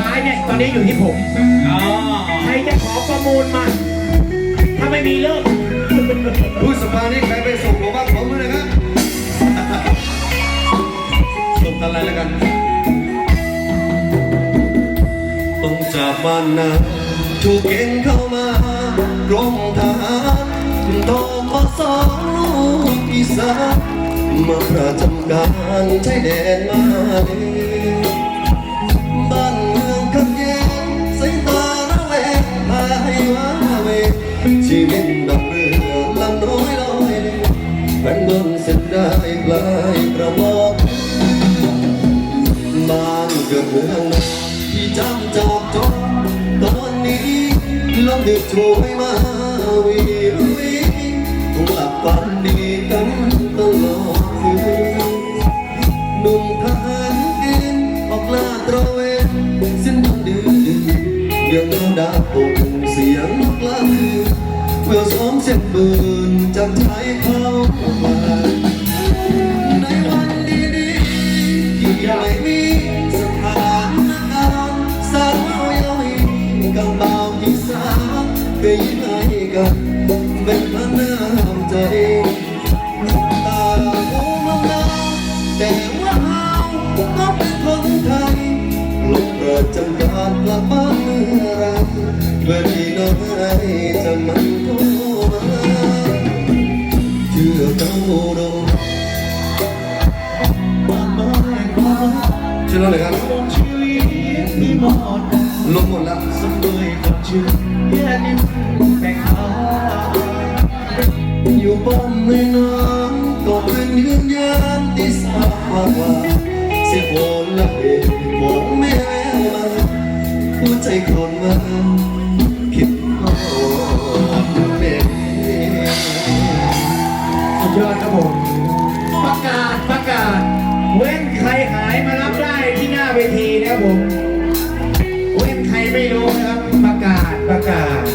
ท้ายเนี่ยตอนนี้อยู่ที่ผม อ๋อใครจะขอประมูลมา ถ้าไม่มีเลิกผู้สมานี่ใครไปส่งผมบ้างผมเลยนะครับส่งอะไรแล้วกันต้องจากบ้านนาถูกเกณฑ์เข้ามากรมทหารโตมาสองลูกอีสานมาประจำการชายแดนมาเลบ้ ที่จำจากจนตอนนี้ลมดึกช่วยมาวีวีต้องหลับฝันดีกันตลอดคืนหนุ่มทหารเกณฑ์ออกลาดตระเวนสิ้นวันดื้อดื้อเรื่องเราดาบตกเสียงกลางคืนเมื่อซ้อมเสียงปืนจากชายเขามา ใจตาโอ้มองนาแต่ว่าเฮาก็เป็นคนไทยลงประจำการกลับบ้านเมื่อไรเมื่อที่น้องให้จะมันโทรมาเชื่อเจ้าดงชื่ออะไรครับลงหมดแล้ว อยู่บ้านในน้ำก็เป็นยืนยันที่ทราบว่าเสียโอนละเองมองแม่มาหัวใจคนมาคิดฮอดแม่สุดยอดครับผมประกาศประกาศ เว้นใครหายมารับได้ที่หน้าเวทีนะครับผม เว้นใครไม่รู้นะครับประกาศประกาศ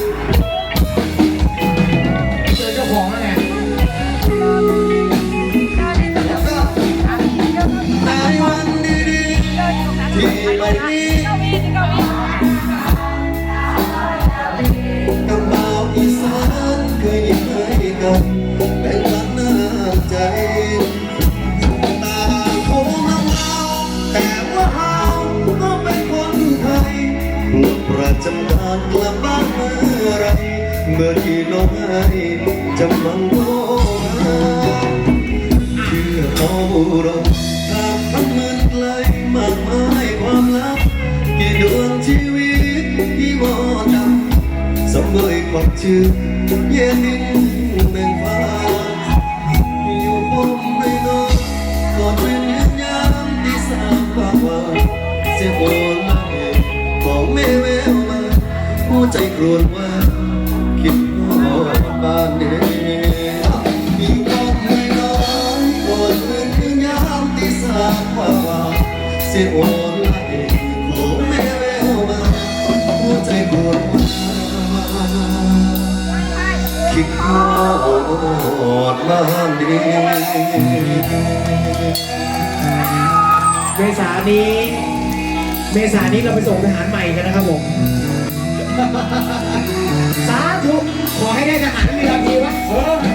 ประจำการกลับบ้านเมื่อไรเมื่อที่น้องให้จะมันโทรมาเชื่อเขารอทางคำมัน ชีวิตที่มอดำสมเบยความชื่อเย็นดินแบ่งฟ้าอยู่บนในนอนกอดเป็นยืนยันที่ทราบว่าว่าเสียโอนมาเองขอม่แววมาหัวใจกรวนว่าคิดฮอดบ้านเด็มีควในน้อยอ ดบ้านเด็เมษานี้ เมษานี้เราไปส่งทหารใหม่กันนะครับผม สาธุขอให้ได้ทหารมีราทีวะเออเดี๋ยวนะ